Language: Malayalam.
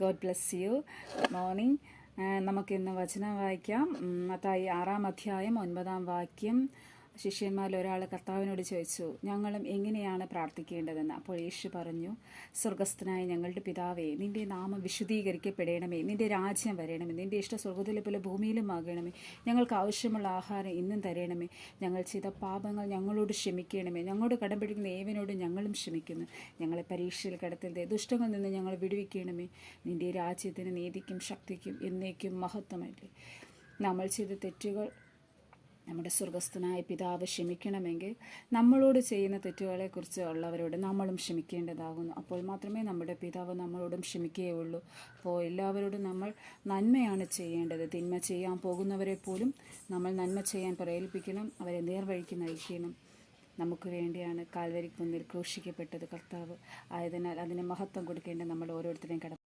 God bless you good morning നമുക്കിന്ന് വചനം വായിക്കാം. മത്തായി ആറാം അധ്യായം ഒൻപതാം വാക്യം. ശിഷ്യന്മാരിൽ ഒരാൾ കർത്താവിനോട് ചോദിച്ചു ഞങ്ങളും എങ്ങനെയാണ് പ്രാർത്ഥിക്കേണ്ടതെന്ന്? അപ്പോൾ യേശു പറഞ്ഞു സ്വർഗസ്ഥനായ ഞങ്ങളുടെ പിതാവേ നിന്റെ നാമം വിശുദ്ധീകരിക്കപ്പെടണമേ നിന്റെ രാജ്യം വരണമേ നിന്റെ ഇഷ്ട സ്വർഗത്തിലെ പോലെ ഭൂമിയിലും ആകണമേ ഞങ്ങൾക്ക് ആവശ്യമുള്ള ആഹാരം ഇന്നും തരണമേ ഞങ്ങൾ ചെയ്ത പാപങ്ങൾ ഞങ്ങളോട് ക്ഷമിക്കണമേ ഞങ്ങളോട് കടം പിടിക്കുന്ന ഏവനോട് ഞങ്ങളും ക്ഷമിക്കുന്നു ഞങ്ങളെ പരീക്ഷയിൽ കടത്തരുത് ദുഷ്ടങ്ങളിൽ നിന്ന് ഞങ്ങൾ വിടുവിക്കണമേ നിന്റെ രാജ്യത്തിന് നീതിക്കും ശക്തിക്കും എന്നേക്കും മഹത്വമല്ലേ? നമ്മൾ ചെയ്ത തെറ്റുകൾ നമ്മുടെ സ്വർഗസ്ഥനായ പിതാവ് ക്ഷമിക്കണമെങ്കിൽ നമ്മളോട് ചെയ്യുന്ന തെറ്റുകളെക്കുറിച്ച് ഉള്ളവരോട് നമ്മളും ക്ഷമിക്കേണ്ടതാകുന്നു. അപ്പോൾ മാത്രമേ നമ്മുടെ പിതാവ് നമ്മളോടും ക്ഷമിക്കുകയുള്ളൂ. അപ്പോൾ എല്ലാവരോടും നമ്മൾ നന്മയാണ് ചെയ്യേണ്ടത്. തിന്മ ചെയ്യാൻ പോകുന്നവരെ പോലും നമ്മൾ നന്മ ചെയ്യാൻ പ്രേരിപ്പിക്കണം. അവരെ നേർവഴിക്ക് നയിക്കണം. നമുക്ക് വേണ്ടിയാണ് കാൽവരിക്കുന്നിൽ ക്രൂശിക്കപ്പെട്ടത് കർത്താവ്. ആയതിനാൽ അതിന് മഹത്വം കൊടുക്കേണ്ട നമ്മൾ ഓരോരുത്തരെയും കട